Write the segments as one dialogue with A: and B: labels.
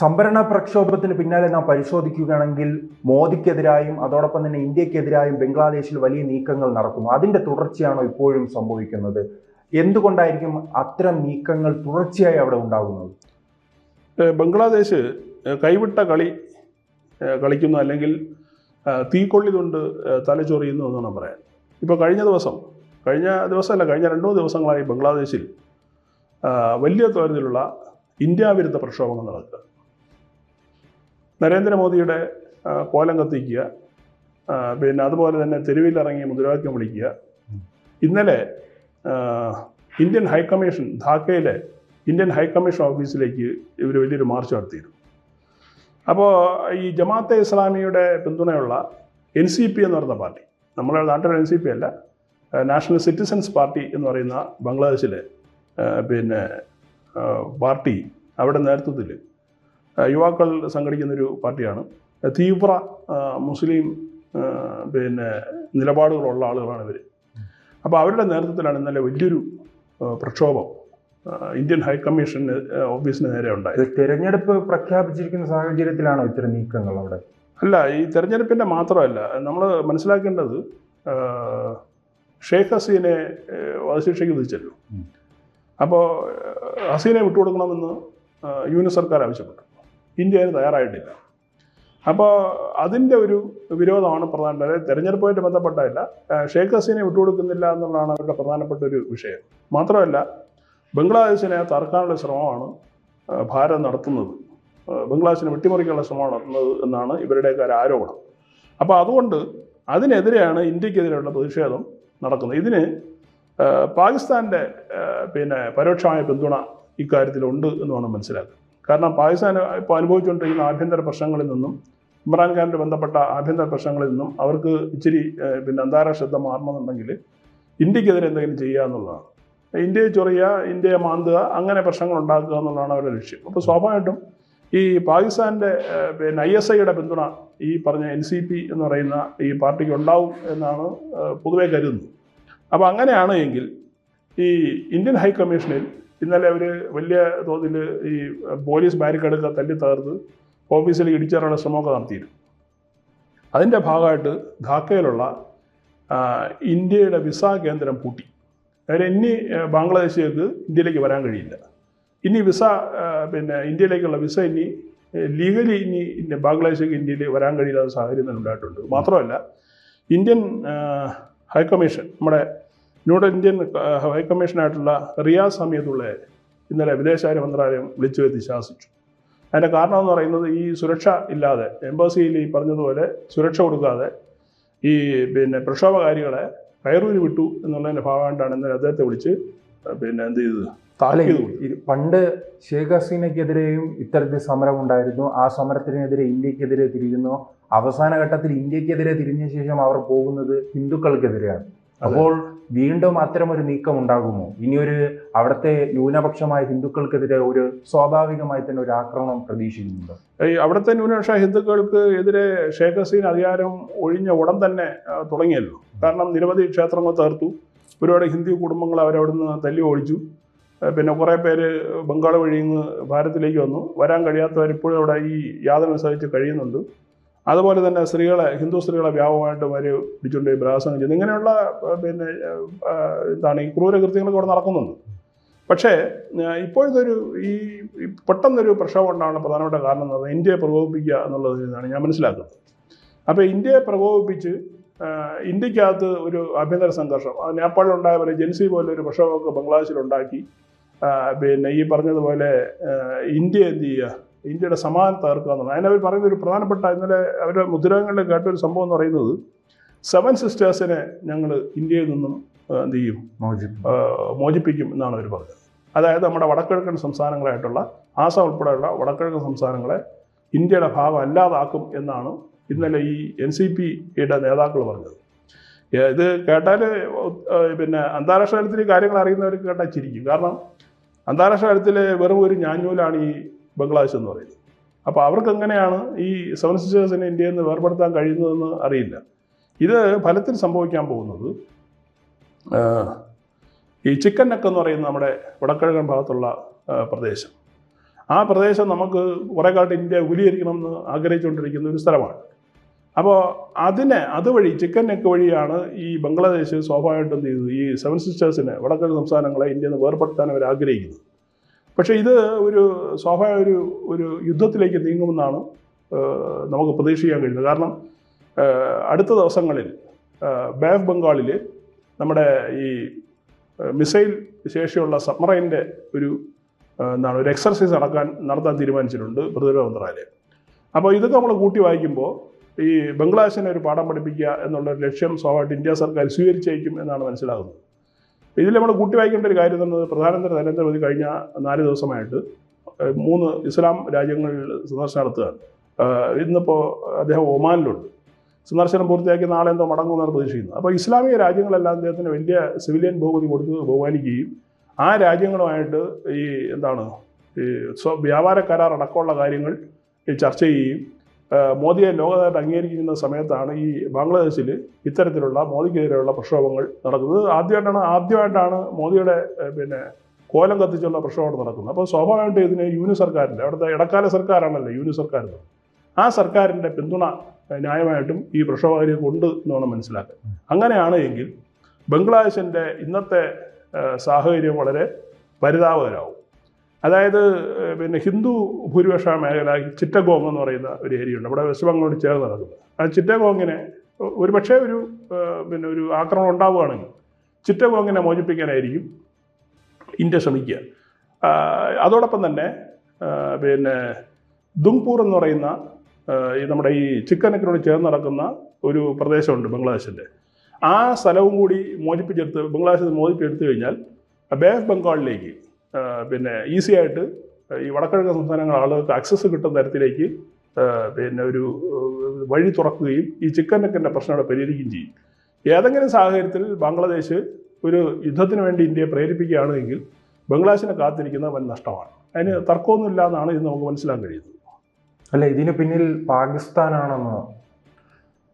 A: സംഭരണ പ്രക്ഷോഭത്തിന് പിന്നാലെ നാം പരിശോധിക്കുകയാണെങ്കിൽ മോദിക്കെതിരായും അതോടൊപ്പം തന്നെ ഇന്ത്യക്കെതിരായും ബംഗ്ലാദേശിൽ വലിയ നീക്കങ്ങൾ നടക്കുന്നു. അതിന്റെ തുടർച്ചയാണോ ഇപ്പോഴും സംഭവിക്കുന്നത്? എന്തുകൊണ്ടായിരിക്കും അത്തരം നീക്കങ്ങൾ തുടർച്ചയായി അവിടെ ഉണ്ടാകുന്നത്?
B: ബംഗ്ലാദേശ് കൈവിട്ട കളി കളിക്കുന്നു അല്ലെങ്കിൽ തീക്കൊള്ളി കൊണ്ട് തലചൊറിയുന്നു എന്നാണ് പറയാൻ. ഇപ്പോൾ കഴിഞ്ഞ ദിവസം കഴിഞ്ഞ ദിവസമല്ല കഴിഞ്ഞ രണ്ടു ദിവസങ്ങളായി ബംഗ്ലാദേശിൽ വലിയ തോതിലുള്ള ഇന്ത്യ വിരുദ്ധ പ്രക്ഷോഭങ്ങൾ നടക്കുക. നരേന്ദ്രമോദിയുടെ കോലം കത്തിക്കുക പിന്നെ അതുപോലെ തന്നെ തെരുവിലിറങ്ങി മുദ്രാവാക്യം വിളിക്കുക. ഇന്നലെ ഇന്ത്യൻ ഹൈക്കമ്മീഷൻ ധാക്കയിലെ ഇന്ത്യൻ ഹൈക്കമ്മീഷൻ ഓഫീസിലേക്ക് ഇവർ വലിയൊരു മാർച്ച് നടത്തിയിരുന്നു. അപ്പോൾ ഈ ജമാഅത്തെ ഇസ്ലാമിയുടെ പിന്തുണയുള്ള എൻ സി പി എന്ന് പറയുന്ന പാർട്ടി നമ്മുടെ നാട്ടിലെ എൻ സി പി അല്ല നാഷണൽ സിറ്റിസൻസ് പാർട്ടി എന്ന് പറയുന്ന ബംഗ്ലാദേശിലെ പിന്നെ പാർട്ടി അവിടെ നേതൃത്വത്തിൽ യുവാക്കൾ സംഘടിക്കുന്നൊരു പാർട്ടിയാണ്. തീവ്ര മുസ്ലിം പിന്നെ നിലപാടുകളുള്ള ആളുകളാണ് ഇവർ അപ്പോൾ അവരുടെ നേതൃത്വത്തിലാണ് ഇന്നലെ വലിയൊരു പ്രക്ഷോഭം ഇന്ത്യൻ ഹൈക്കമ്മീഷൻ ഓഫീസിന് നേരെ ഉണ്ടായത്.
A: തിരഞ്ഞെടുപ്പ് പ്രഖ്യാപിച്ചിരിക്കുന്ന സാഹചര്യത്തിലാണോ ഇത്തരം നീക്കങ്ങൾ അവിടെ?
B: അല്ല ഈ തെരഞ്ഞെടുപ്പിന്റെ മാത്രമല്ല നമ്മൾ മനസ്സിലാക്കേണ്ടത് ഷെയ്ഖ് ഹസീനെ വധശിക്ഷയ്ക്ക് വിധിച്ചല്ലോ.
A: അപ്പോൾ
B: ഹസീനെ വിട്ടുകൊടുക്കണമെന്ന് ഏഹ് യു എൻ സർക്കാർ ആവശ്യപ്പെട്ടു. ഇന്ത്യ അതിന് തയ്യാറായിട്ടില്ല. അപ്പോൾ അതിന്റെ ഒരു വിരോധമാണ് പ്രധാന തെരഞ്ഞെടുപ്പുമായിട്ട് ബന്ധപ്പെട്ടതല്ല ഷെയ്ഖ് ഹസീനെ വിട്ടുകൊടുക്കുന്നില്ല എന്നുള്ളതാണ് അവരുടെ പ്രധാനപ്പെട്ട ഒരു വിഷയം. മാത്രമല്ല ബംഗ്ലാദേശിനെ തറക്കാനുള്ള ശ്രമമാണ് ഭാരം നടത്തുന്നത്. ബംഗ്ലാദേശിനെ വെട്ടിമുറിക്കാനുള്ള ശ്രമമാണ് നടത്തുന്നത് എന്നാണ് ഇവരുടെയൊക്കെ ഒരു ആരോപണം. അപ്പോൾ അതുകൊണ്ട് അതിനെതിരെയാണ് ഇന്ത്യക്കെതിരെയുള്ള പ്രതിഷേധം നടക്കുന്നത്. ഇതിന് പാകിസ്ഥാന്റെ പിന്നെ പരോക്ഷമായ പിന്തുണ ഇക്കാര്യത്തിലുണ്ട് എന്ന് വേണം മനസ്സിലാക്കുക കാരണം പാകിസ്ഥാൻ ഇപ്പോൾ അനുഭവിച്ചുകൊണ്ടിരിക്കുന്ന ആഭ്യന്തര പ്രശ്നങ്ങളിൽ നിന്നും ഇമ്രാൻഖാനുമായി ബന്ധപ്പെട്ട ആഭ്യന്തര പ്രശ്നങ്ങളിൽ നിന്നും അവർക്ക് ഇച്ചിരി പിന്നെ അന്താരാഷ്ട്ര ശ്രദ്ധ മാറണമെന്നുണ്ടെങ്കിൽ ഇന്ത്യക്കെതിരെ എന്തെങ്കിലും ചെയ്യുക എന്നുള്ളതാണ്. ഇന്ത്യയെ ചൊറിയുക ഇന്ത്യയെ മാന്തുക അങ്ങനെ പ്രശ്നങ്ങൾ ഉണ്ടാക്കുക എന്നുള്ളതാണ് അവരുടെ ലക്ഷ്യം. അപ്പോൾ സ്വാഭാവികമായിട്ടും ഈ പാകിസ്ഥാന്റെ പിന്നെ ഐ എസ് ഐയുടെ പിന്തുണ ഈ പറഞ്ഞ എൻ സി പി എന്ന് പറയുന്ന ഈ പാർട്ടിക്ക് ഉണ്ടാവും എന്നാണ് പൊതുവേ കരുതുന്നത്. അപ്പോൾ അങ്ങനെയാണ് എങ്കിൽ ഈ ഇന്ത്യൻ ഹൈ കമ്മീഷനിൽ ഇന്നലെ അവർ വലിയ തോതിൽ ഈ പോലീസ് ബാരിക്കേഡൊക്കെ തല്ലി തകർത്ത് ഓഫീസിൽ ഇടിച്ചേറാനുള്ള ശ്രമമൊക്കെ നടത്തിയിരുന്നു. അതിന്റെ ഭാഗമായിട്ട് ധാക്കയിലുള്ള ഇന്ത്യയുടെ വിസ കേന്ദ്രം പൂട്ടി. അതായത് ഇനി ബംഗ്ലാദേശിലേക്ക് ഇന്ത്യയിലേക്ക് വരാൻ കഴിയില്ല. ഇനി വിസ പിന്നെ ഇന്ത്യയിലേക്കുള്ള വിസ ഇനി ലീഗലി ഇനി ഇനി ബംഗ്ലാദേശിലേക്ക് ഇന്ത്യയിൽ വരാൻ കഴിയില്ലാത്ത സാഹചര്യം തന്നെ ഉണ്ടായിട്ടുണ്ട്. മാത്രമല്ല ഇന്ത്യൻ ഹൈക്കമ്മീഷൻ നമ്മുടെ ന്യൂഡൽ ഇന്ത്യൻ ഹൈക്കമ്മീഷനായിട്ടുള്ള റിയാസ് സമയത്തുള്ള ഇന്നലെ വിദേശകാര്യ മന്ത്രാലയം വിളിച്ചു വരുത്തി ശാസിച്ചു. അതിന്റെ കാരണം എന്ന് പറയുന്നത് ഈ സുരക്ഷ ഇല്ലാതെ എംബസിയിൽ ഈ പറഞ്ഞതുപോലെ സുരക്ഷ കൊടുക്കാതെ ഈ പിന്നെ പ്രക്ഷോഭകാരികളെ കയറൂരി വിട്ടു എന്നുള്ളതിന്റെ ഭാഗമായിട്ടാണ് ഇന്നലെ അദ്ദേഹത്തെ വിളിച്ച് പിന്നെ എന്ത് ചെയ്തത്?
A: പണ്ട് ഷേഖ് ഹസീനയ്ക്കെതിരെയും ഇത്തരത്തിൽ സമരം ഉണ്ടായിരുന്നു. ആ സമരത്തിനെതിരെ ഇന്ത്യക്കെതിരെ തിരിയുന്നു. അവസാന ഘട്ടത്തിൽ ഇന്ത്യക്കെതിരെ തിരിഞ്ഞ ശേഷം അവർ പോകുന്നത് ഹിന്ദുക്കൾക്കെതിരെയാണ്. അപ്പോൾ വീണ്ടും അത്തരമൊരു നീക്കം ഉണ്ടാകുമോ? ഇനിയൊരു അവിടുത്തെ ന്യൂനപക്ഷമായ ഹിന്ദുക്കൾക്കെതിരെ ഒരു സ്വാഭാവികമായി തന്നെ ഒരു ആക്രമണം പ്രതീക്ഷിക്കുന്നുണ്ട്?
B: ഈ അവിടുത്തെ ന്യൂനപക്ഷ ഹിന്ദുക്കൾക്ക് എതിരെ ഷേഖ് ഹസീൻ അധികാരം ഒഴിഞ്ഞ ഉടൻ തന്നെ തുടങ്ങിയല്ലോ. കാരണം നിരവധി ക്ഷേത്രങ്ങൾ തകർത്തു. ഒരുപാട് ഹിന്ദു കുടുംബങ്ങൾ അവരവിടുന്ന് തല്ലി ഓടിച്ചു പിന്നെ കുറേ പേര് ബംഗാൾ വഴി ഭാരതത്തിലേക്ക് വന്നു. വരാൻ കഴിയാത്തവരിപ്പോഴും അവിടെ ഈ യാതന സഹിച്ച് കഴിയുന്നുണ്ട്. അതുപോലെ തന്നെ സ്ത്രീകളെ ഹിന്ദു സ്ത്രീകളെ വ്യാപകമായിട്ട് അവർ പിടിച്ചുകൊണ്ട് ബലാത്സംഗം ചെയ്യുന്നു. ഇങ്ങനെയുള്ള പിന്നെ എന്താണ് ഈ ക്രൂരകൃത്യങ്ങളൊക്കെ അവിടെ നടക്കുന്നുണ്ട്. പക്ഷേ ഇപ്പോഴത്തെ ഒരു ഈ പെട്ടെന്നൊരു പ്രക്ഷോഭം ഉണ്ടാകുന്ന പ്രധാനപ്പെട്ട കാരണം എന്ന് പറഞ്ഞാൽ ഇന്ത്യയെ പ്രകോപിപ്പിക്കുക എന്നുള്ളത് എന്നാണ് ഞാൻ മനസ്സിലാക്കുന്നത്. അപ്പോൾ ഇന്ത്യയെ പ്രകോപിപ്പിച്ച് ഇന്ത്യക്കകത്ത് ഒരു ആഭ്യന്തര സംഘർഷം നേപ്പാളിലുണ്ടായ പോലെ ജെൻസി പോലെ ഒരു പ്രക്ഷോഭമൊക്കെ ബംഗ്ലാദേശിലുണ്ടാക്കി പിന്നെ ഈ പറഞ്ഞതുപോലെ ഇന്ത്യ എന്ത് ചെയ്യുക? ഇന്ത്യയുടെ സമാധാനം തകർക്കുക എന്നുള്ളത് അതിനവർ പറയുന്ന ഒരു പ്രധാനപ്പെട്ട ഇന്നലെ അവരുടെ മുദ്രാങ്ങളിൽ കേട്ട ഒരു സംഭവം എന്ന് പറയുന്നത് സെവൻ സിസ്റ്റേഴ്സിനെ ഞങ്ങൾ ഇന്ത്യയിൽ നിന്നും എന്ത് ചെയ്യും? മോചിപ്പിക്കും. എന്നാണ് അവർ പറഞ്ഞത്. അതായത് നമ്മുടെ വടക്കിഴക്കൻ സംസ്ഥാനങ്ങളായിട്ടുള്ള ആസാം ഉൾപ്പെടെയുള്ള വടക്കിഴക്കൻ സംസ്ഥാനങ്ങളെ ഇന്ത്യയുടെ ഭാഗം അല്ലാതാക്കും എന്നാണ് ഇന്നലെ ഈ എൻ സി പിയുടെ നേതാക്കൾ പറഞ്ഞത്. ഇത് കേട്ടാൽ പിന്നെ അന്താരാഷ്ട്ര തലത്തിൽ കാര്യങ്ങൾ അറിയുന്നവർക്ക് കേട്ടാൽ ചിരിക്കും. കാരണം അന്താരാഷ്ട്ര തലത്തിൽ വെറും ഒരു ഞാഞ്ഞൂലാണ് ഈ ബംഗ്ലാദേശ് എന്ന് പറയുന്നത്. അപ്പോൾ അവർക്ക് എങ്ങനെയാണ് ഈ സെവൻ സിസ്റ്റേഴ്സിനെ ഇന്ത്യയിൽ നിന്ന് വേർപെടുത്താൻ കഴിയുന്നതെന്ന് അറിയില്ല. ഇത് ഫലത്തിൽ സംഭവിക്കാൻ പോകുന്നത് ഈ ചിക്കൻ നെക്ക് എന്ന് പറയുന്ന നമ്മുടെ വടക്കിഴക്കൻ ഭാഗത്തുള്ള പ്രദേശം. ആ പ്രദേശം നമുക്ക് കുറേ കാലത്ത് ഇന്ത്യ എന്ന് ആഗ്രഹിച്ചുകൊണ്ടിരിക്കുന്ന ഒരു സ്ഥലമാണ്. അപ്പോൾ അതിനെ അതുവഴി ചിക്കൻ നെക്ക് വഴിയാണ് ഈ ബംഗ്ലാദേശ് സ്വാഭാവികമായിട്ടും ഈ സെവൻ സിസ്റ്റേഴ്സിനെ വടക്കൻ സംസ്ഥാനങ്ങളെ ഇന്ത്യയിൽ നിന്ന് വേർപെടുത്താൻ അവർ ആഗ്രഹിക്കുന്നത്. പക്ഷേ ഇത് ഒരു സ്വാഭാവിക ഒരു ഒരു യുദ്ധത്തിലേക്ക് നീങ്ങുമെന്നാണ് നമുക്ക് പ്രതീക്ഷിക്കാൻ കഴിയുന്നത്. കാരണം അടുത്ത ദിവസങ്ങളിൽ ബേ ഓഫ് ബംഗാളിൽ നമ്മുടെ ഈ മിസൈൽ ശേഷിയുള്ള സബ്മറൈന്റെ ഒരു എന്താണ് ഒരു എക്സർസൈസ് നടക്കാൻ നടത്താൻ തീരുമാനിച്ചിട്ടുണ്ട് പ്രതിരോധ മന്ത്രാലയം. അപ്പോൾ ഇതൊക്കെ നമ്മൾ കൂട്ടി വായിക്കുമ്പോൾ ഈ ബംഗ്ലാദേശിനെ ഒരു പാഠം പഠിപ്പിക്കുക എന്നുള്ള ലക്ഷ്യം സ്വാഭാവികമായിട്ട് ഇന്ത്യ സർക്കാർ സ്വീകരിച്ചേക്കും എന്നാണ് മനസ്സിലാകുന്നത്. ഇതിൽ നമ്മൾ കൂട്ടി വായിക്കേണ്ട ഒരു കാര്യം എന്നത് പ്രധാനമന്ത്രി നരേന്ദ്രമോദി കഴിഞ്ഞ നാല് ദിവസമായിട്ട് മൂന്ന് ഇസ്ലാം രാജ്യങ്ങളിൽ സന്ദർശനം നടത്തുകയാണ്. ഇന്നിപ്പോൾ അദ്ദേഹം ഒമാനിലുണ്ട്. സന്ദർശനം പൂർത്തിയാക്കി നാളെ എന്തോ മടങ്ങുമെന്നാണ് പ്രതീക്ഷിക്കുന്നത്. അപ്പോൾ ഇസ്ലാമിക രാജ്യങ്ങളെല്ലാം അദ്ദേഹത്തിന് വലിയ സിവിലിയൻ ബഹുമതി കൊടുത്ത് ബഹുമാനിക്കുകയും ആ രാജ്യങ്ങളുമായിട്ട് ഈ എന്താണ് ഈ സ്വ വ്യാപാര കരാർ അടക്കമുള്ള കാര്യങ്ങൾ ചർച്ച ചെയ്യുകയും മോദിയെ ലോകമായിട്ട് അംഗീകരിക്കുന്ന സമയത്താണ് ഈ ബംഗ്ലാദേശിൽ ഇത്തരത്തിലുള്ള മോദിക്കെതിരെയുള്ള പ്രക്ഷോഭങ്ങൾ നടക്കുന്നത്. ആദ്യമായിട്ടാണ് ആദ്യമായിട്ടാണ് മോദിയുടെ പിന്നെ കോലം കത്തിച്ചുള്ള പ്രക്ഷോഭം നടക്കുന്നത്. അപ്പോൾ സ്വാഭാവികമായിട്ടും ഇതിന് യൂനി സർക്കാരിന്റെ അവിടുത്തെ ഇടക്കാല സർക്കാരാണല്ലോ യൂനി സർക്കാർ ആ സർക്കാരിന്റെ പിന്തുണ ന്യായമായിട്ടും ഈ പ്രക്ഷോഭകാരികൾക്ക് ഉണ്ട് എന്ന് വേണം മനസ്സിലാക്കാൻ അങ്ങനെയാണ് എങ്കിൽ ബംഗ്ലാദേശിന്റെ ഇന്നത്തെ സാഹചര്യം വളരെ പരിതാപകരമാവും. അതായത് പിന്നെ ഹിന്ദു ഭൂരിപക്ഷ മേഖല ചിറ്റഗോങ് എന്ന് പറയുന്ന ഒരു ഏരിയയുണ്ട് അവിടെ വെസ്റ്റ് ബംഗാളോട് ചേർന്ന് നടക്കുന്നത് ആ ചിറ്റഗോങ്ങിനെ ഒരു പക്ഷേ ഒരു പിന്നെ ഒരു ആക്രമണം ഉണ്ടാവുകയാണെങ്കിൽ ചിറ്റഗോങ്ങിനെ മോചിപ്പിക്കാനായിരിക്കും ഇന്ത്യ ശ്രമിക്കുക. അതോടൊപ്പം തന്നെ പിന്നെ ദുംപൂർ എന്ന് പറയുന്ന ഈ നമ്മുടെ ഈ ചിക്കനക്കിനോട് ചേർന്ന് നടക്കുന്ന ഒരു പ്രദേശമുണ്ട് ബംഗ്ലാദേശിന്റെ. ആ സ്ഥലവും കൂടി മോചിപ്പിച്ചെടുത്ത് ബംഗ്ലാദേശിൽ മോചിപ്പിച്ചെടുത്തു കഴിഞ്ഞാൽ ബേ ഓഫ് ബംഗാളിലേക്ക് പിന്നെ ഈസി ആയിട്ട് ഈ വടക്കിഴക്കൻ സംസ്ഥാനങ്ങൾ ആളുകൾക്ക് ആക്സസ് കിട്ടുന്ന തരത്തിലേക്ക് പിന്നെ ഒരു വഴി തുറക്കുകയും ഈ ചിക്കൻ നെക്കിന്റെ പ്രശ്നം അവിടെ പരിഹരിക്കുകയും ചെയ്യും. ഏതെങ്കിലും സാഹചര്യത്തിൽ ബംഗ്ലാദേശ് ഒരു യുദ്ധത്തിന് വേണ്ടി ഇന്ത്യയെ പ്രേരിപ്പിക്കുകയാണെങ്കിൽ ബംഗ്ലാദേശിനെ കാത്തിരിക്കുന്ന വൻ നഷ്ടമാണ്. അതിന് തർക്കമൊന്നുമില്ല എന്നാണ് ഇത് നമുക്ക് മനസ്സിലാക്കാൻ കഴിയുന്നത്.
A: അല്ല ഇതിന് പിന്നിൽ പാകിസ്ഥാനാണെന്ന്.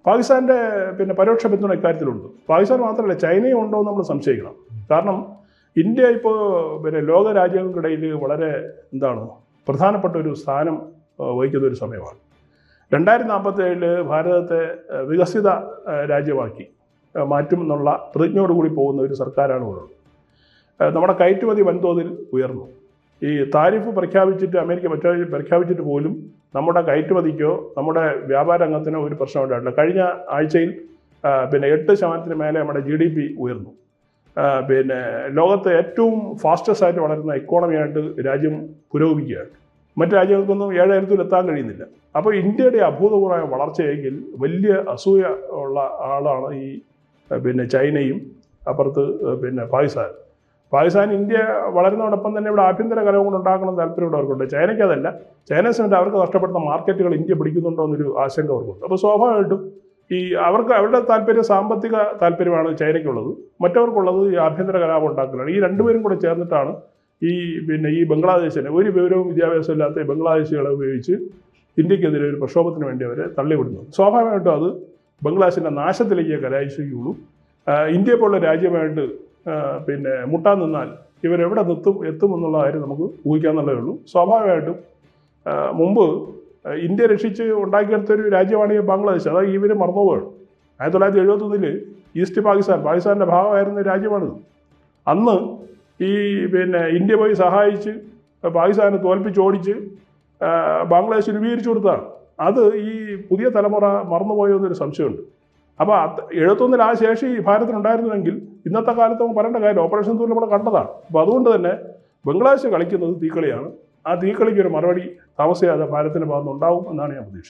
B: പാകിസ്ഥാന്റെ പിന്നെ പരോക്ഷ പിന്തുണ ഇക്കാര്യത്തിലുണ്ട്. പാകിസ്ഥാൻ മാത്രമല്ല ചൈനയും ഉണ്ടോ എന്ന് നമ്മൾ സംശയിക്കണം. കാരണം ഇന്ത്യ ഇപ്പോൾ പിന്നെ ലോക രാജ്യങ്ങൾക്കിടയിൽ വളരെ എന്താണ് പ്രധാനപ്പെട്ട ഒരു സ്ഥാനം വഹിക്കുന്ന ഒരു സമയമാണ്. രണ്ടായിരത്തി നാൽപ്പത്തി ഏഴിൽ ഭാരതത്തെ വികസിത രാജ്യമാക്കി മാറ്റും എന്നുള്ള പ്രതിജ്ഞയോടുകൂടി പോകുന്ന ഒരു സർക്കാരാണ് ഉള്ളത്. നമ്മുടെ കയറ്റുമതി വൻതോതിൽ ഉയർന്നു. ഈ താരിഫ് പ്രഖ്യാപിച്ചിട്ട് അമേരിക്ക പ്രഖ്യാപി- പ്രഖ്യാപിച്ചിട്ട് പോലും നമ്മുടെ കയറ്റുമതിക്കോ നമ്മുടെ വ്യാപാര രംഗത്തിനോ ഒരു പ്രശ്നം ഉണ്ടായിട്ടില്ല കഴിഞ്ഞ ആഴ്ചയിൽ പിന്നെ എട്ട് ശതമാനത്തിന് മേലെ നമ്മുടെ ജി ഡി പി ഉയർന്നു. പിന്നെ ലോകത്തെ ഏറ്റവും ഫാസ്റ്റസ്റ്റ് ആയിട്ട് വളരുന്ന ഇക്കോണമിയായിട്ട് രാജ്യം പുരോഗമിക്കുകയാണ്. മറ്റ് രാജ്യങ്ങൾക്കൊന്നും ഏഴായിരത്തിൽ എത്താൻ കഴിയുന്നില്ല. അപ്പോൾ ഇന്ത്യയുടെ അഭൂതപൂർവമായ വളർച്ചയെങ്കിൽ വലിയ അസൂയ ഉള്ള ആളാണ് ഈ പിന്നെ ചൈനയും അപ്പുറത്ത് പിന്നെ പാകിസ്ഥാൻ പാകിസ്ഥാൻ ഇന്ത്യ വളരുന്നതോടൊപ്പം തന്നെ ഇവിടെ ആഭ്യന്തര കലവും കൊണ്ട് ഉണ്ടാക്കണം താല്പര്യം ഇവിടെ അവർക്കുണ്ട് ചൈനയ്ക്ക് അവർക്ക് നഷ്ടപ്പെടുന്ന മാർക്കറ്റുകൾ ഇന്ത്യ പിടിക്കുന്നുണ്ടോ എന്നൊരു ആശങ്ക അവർക്കുണ്ട്. അപ്പോൾ സ്വാഭാവികമായിട്ടും ഈ അവർക്ക് അവരുടെ താല്പര്യം സാമ്പത്തിക താല്പര്യമാണ് ചൈനയ്ക്കുള്ളത്. മറ്റവർക്കുള്ളത് ഈ ആഭ്യന്തര കലാപം ഉണ്ടാക്കലാണ്. ഈ രണ്ടുപേരും കൂടെ ചേർന്നിട്ടാണ് ഈ പിന്നെ ഈ ബംഗ്ലാദേശിനെ ഒരു വിവരവും വിദ്യാഭ്യാസം ഇല്ലാത്ത ബംഗ്ലാദേശികളെ ഉപയോഗിച്ച് ഇന്ത്യക്കെതിരെ ഒരു പ്രക്ഷോഭത്തിന് വേണ്ടി അവരെ തള്ളിവിടുന്നു സ്വാഭാവികമായിട്ടും അത് ബംഗ്ലാദേശിന്റെ നാശത്തിലേക്ക് കലായിക്കുകയുള്ളൂ ഇന്ത്യ പോലുള്ള രാജ്യമായിട്ട് പിന്നെ മുട്ടാൻ നിന്നാൽ ഇവരെവിടെ നിർത്തും എത്തുമെന്നുള്ള കാര്യം നമുക്ക് ഊഹിക്കാന്നുള്ളതേ ഉള്ളൂ. സ്വാഭാവികമായിട്ടും മുമ്പ് ഇന്ത്യ രക്ഷിച്ച് ഉണ്ടാക്കിയെടുത്ത ഒരു രാജ്യമാണ് ഈ ബംഗ്ലാദേശ്. അതായത് ഇവർ മറന്നുപോവാണ് ആയിരത്തി തൊള്ളായിരത്തി എഴുപത്തൊന്നിൽ ഈസ്റ്റ് പാകിസ്ഥാൻ പാകിസ്ഥാന്റെ ഭാഗമായിരുന്ന രാജ്യമാണിത്. അന്ന് ഈ പിന്നെ ഇന്ത്യ പോയി സഹായിച്ച് പാകിസ്ഥാനെ തോൽപ്പിച്ച് ഓടിച്ച് ബംഗ്ലാദേശ് രൂപീകരിച്ചു കൊടുത്താണ് അത് ഈ പുതിയ തലമുറ മറന്നുപോയോ എന്നൊരു സംശയമുണ്ട്. അപ്പോൾ എഴുപത്തൊന്നിൽ ആ ശേഷി ഭാരതത്തിനുണ്ടായിരുന്നുവെങ്കിൽ ഇന്നത്തെ കാലത്ത് പറയേണ്ട കാര്യം ഓപ്പറേഷൻ തൂരിൽ നമ്മൾ കണ്ടതാണ്. അപ്പോൾ അതുകൊണ്ട് തന്നെ ബംഗ്ലാദേശ് കളിക്കുന്നത് തീക്കളിയാണ്. ആ തീക്കളിക്ക് ഒരു മറുപടി താമസിയാതെ ഭാരതത്തിന്റെ ഭാഗത്തുനിന്ന് ഉണ്ടാവും എന്നാണ് ഞാൻ പ്രതീക്ഷിക്കുന്നത്.